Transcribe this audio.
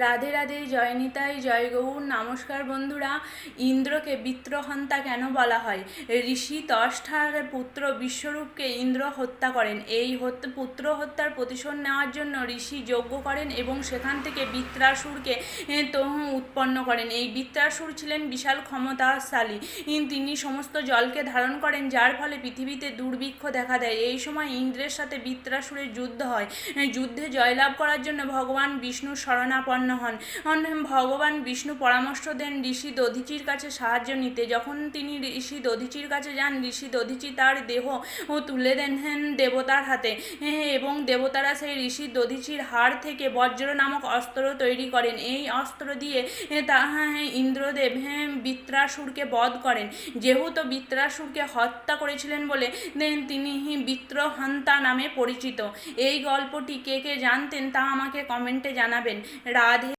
রাধে রাধে, জয় নিতাই, জয় গৌর, নমস্কার বন্ধুরা। ইন্দ্রকে বিত্রহন্তা কেন বলা হয়? ঋষি তষ্ঠার পুত্র বিশ্বরূপকে ইন্দ্র হত্যা করেন। এই পুত্র হত্যার প্রতিশোধ নেওয়ার জন্য ঋষি যজ্ঞ করেন এবং সেখান থেকে বৃত্রাসুরকে তো উৎপন্ন করেন। এই বৃত্রাসুর ছিলেন বিশাল ক্ষমতাশালী। তিনি সমস্ত জলকে ধারণ করেন, যার ফলে পৃথিবীতে দুর্ভিক্ষ দেখা দেয়। এই সময় ইন্দ্রের সাথে বৃত্রাসুরের যুদ্ধ হয়। যুদ্ধে জয়লাভ করার জন্য ভগবান বিষ্ণু শরণাপন্ন হন। হন ভগবান বিষ্ণু পরামর্শ দেন ঋষি দধিচির কাছে সাহায্য নিতে। যখন তিনি ঋষি দধিচির কাছে যান, ঋষি দধিচি তার দেহ তুলে দেন দেবতার হাতে। এবং দেবতারা সেই ঋষি দধিচির হাড় থেকে বজ্র নামক অস্ত্র তৈরি করেন। এই অস্ত্র দিয়ে তা ইন্দ্রদেব হ্যাঁ বৃত্রাসুরকে বধ করেন। যেহেতু বৃত্রাসুরকে হত্যা করেছিলেন বলে তিনি বৃত্রহন্তা নামে পরিচিত। এই গল্পটি কে কে জানতেন তা আমাকে কমেন্টে জানাবেন। রাধে